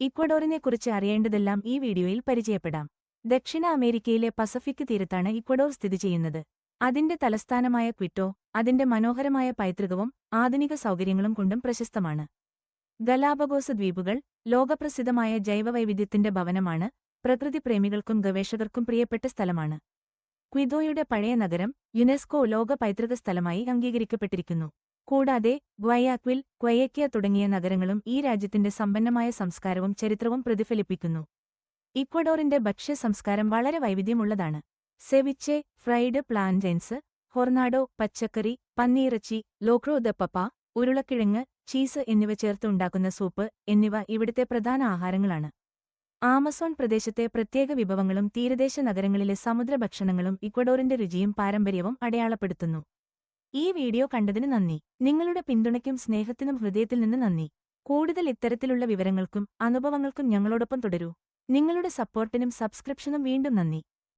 ഇക്വഡോറിനെക്കുറിച്ച് അറിയേണ്ടതെല്ലാം ഈ വീഡിയോയിൽ പരിചയപ്പെടാം. ദക്ഷിണ അമേരിക്കയിലെ പസഫിക് തീരത്താണ് ഇക്വഡോർ സ്ഥിതി ചെയ്യുന്നത്. അതിന്റെ തലസ്ഥാനമായ ക്വിറ്റോ അതിന്റെ മനോഹരമായ പൈതൃകവും ആധുനിക സൗകര്യങ്ങളും കൊണ്ടും പ്രശസ്തമാണ്. ഗലാബഗോസ് ദ്വീപുകൾ ലോകപ്രസിദ്ധമായ ജൈവവൈവിധ്യത്തിന്റെ ഭവനമാണ് പ്രകൃതിപ്രേമികൾക്കും ഗവേഷകർക്കും പ്രിയപ്പെട്ട സ്ഥലമാണ്. ക്വിദോയുടെ പഴയ നഗരം യുനെസ്കോ ലോക പൈതൃക സ്ഥലമായി അംഗീകരിക്കപ്പെട്ടിരിക്കുന്നു. കൂടാതെ ഗ്വയാക്വിൽ ക്വയക്യ തുടങ്ങിയ നഗരങ്ങളും ഈ രാജ്യത്തിന്റെ സമ്പന്നമായ സംസ്കാരവും ചരിത്രവും പ്രതിഫലിപ്പിക്കുന്നു. ഇക്വഡോറിന്റെ ഭക്ഷ്യ സംസ്കാരം വളരെ വൈവിധ്യമുള്ളതാണ്. സെവിച്ചെ ഫ്രൈഡ് പ്ലാന്റൈൻസ് ഹൊർണാഡോ പച്ചക്കറി പന്നിയിറച്ചി ലോക്രോ ദപ്പ ഉരുളക്കിഴങ്ങ് ചീസ് എന്നിവ ചേർത്ത് ഉണ്ടാക്കുന്ന സൂപ്പ് എന്നിവ ഇവിടുത്തെ പ്രധാന ആഹാരങ്ങളാണ്. ആമസോൺ പ്രദേശത്തെ പ്രത്യേക വിഭവങ്ങളും തീരദേശ നഗരങ്ങളിലെ സമുദ്രഭക്ഷണങ്ങളും ഇക്വഡോറിന്റെ രുചിയും പാരമ്പര്യവും അടയാളപ്പെടുത്തുന്നു. ഈ വീഡിയോ കണ്ടതിന് നന്ദി. നിങ്ങളുടെ പിന്തുണയ്ക്കും സ്നേഹത്തിനും ഹൃദയത്തിൽ നിന്ന് നന്ദി. കൂടുതൽ ഇത്തരത്തിലുള്ള വിവരങ്ങൾക്കും അനുഭവങ്ങൾക്കും ഞങ്ങളോടൊപ്പം തുടരൂ. നിങ്ങളുടെ സപ്പോർട്ടിനും സബ്സ്ക്രിപ്ഷനും വീണ്ടും നന്ദി.